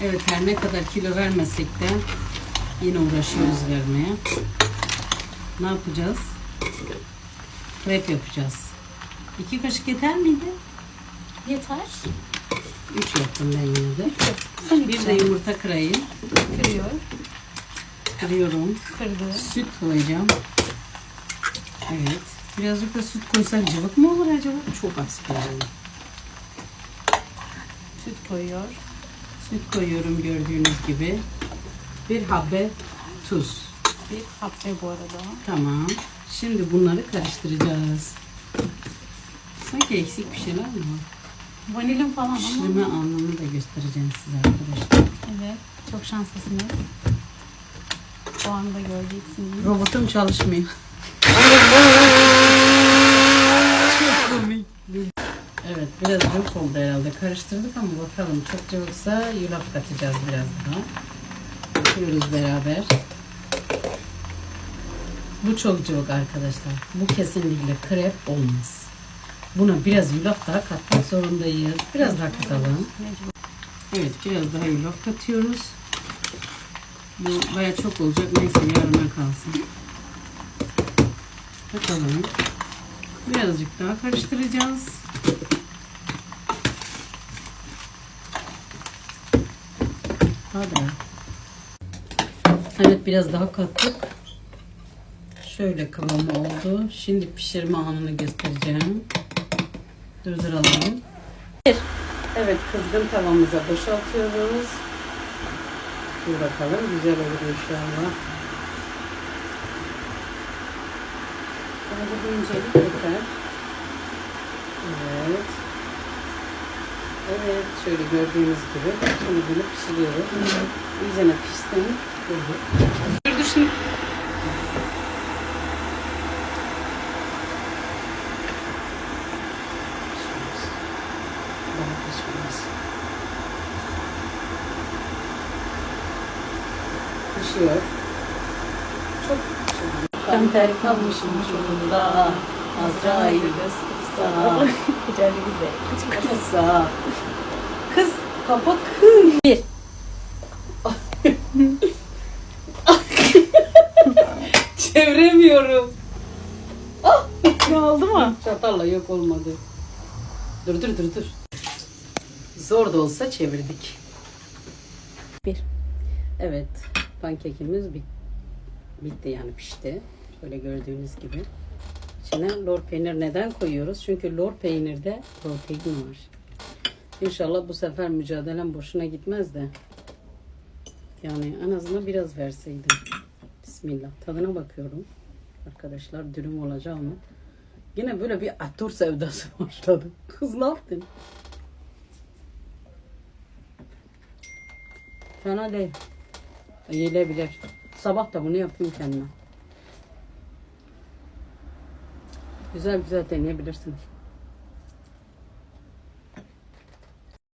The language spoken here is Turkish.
Evet her ne kadar kilo vermesek de yine uğraşıyoruz vermeye. Ne yapacağız? Krep yapacağız. İki kaşık yeter miydi? Yeter. Üç yaptım ben yine de. Sen Bir de yumurta kırayım. kırıyor. Kırıyorum. Kırdı. Süt koyacağım. Evet. Birazcık da süt koysak cıvık mı olur acaba? Çok az koyacağım. Süt koyuyor. Süt koyuyorum gördüğünüz gibi. Bir habbe tuz. Bir hapne bu arada. Tamam. Şimdi bunları karıştıracağız. Sanki eksik bir şeyler mi var? Vanilin falan ama. Pişirme anını da göstereceğim size arkadaşlar. Evet. Çok şanslısınız. O anda göreceksiniz. Robotum çalışmıyor. Çok komik. Evet biraz cıvık oldu herhalde. Karıştırdık ama bakalım çok cıvıksa yulaf katacağız biraz daha. Yapıyoruz beraber. Bu çok cıvık arkadaşlar. Bu kesinlikle krep olmaz. Buna biraz yulaf daha katmak zorundayız. Biraz daha katalım. Evet biraz daha yulaf katıyoruz. Bu baya çok olacak. Neyse yarına kalsın. Bakalım. Birazcık daha karıştıracağız. Hadi. Evet biraz daha kattık. Şöyle kıvamı oldu. Şimdi pişirme anını göstereceğim. Durduralım. Evet kızgın tavamıza boşaltıyoruz. Dur bakalım güzel olur inşallah. Bence bir incelik yeter. Evet. Evet şöyle gördüğünüz gibi şimdi bunu pişiriyoruz. İyice pişsin. Dur dur. Şimdi. Daha pişmez. Pişiyor. Çok çok. Ben ter kalmışım çukurda. Azrail. Güzelliği güzel. Kısa. Kız kapat kız. Bir. Çeviremiyorum. Ne oldu mu? Çatalla yok olmadı. Dur dur dur dur. Zor da olsa çevirdik. Bir. Evet. Pankekimiz bit bitti yani pişti. Şöyle gördüğünüz gibi. İçine lor peynir neden koyuyoruz? Çünkü lor peynirde protein var. İnşallah bu sefer mücadelem boşuna gitmez de. Yani en azından biraz verseydim. Bismillah. Tadına bakıyorum. Arkadaşlar dürüm olacak mı? Yine böyle bir atur sevdası başladı. Kız ne yaptın? Fena değil. Yiyilebilir. Sabah da bunu yapayım kendime. Güzel güzel deneyebilirsiniz.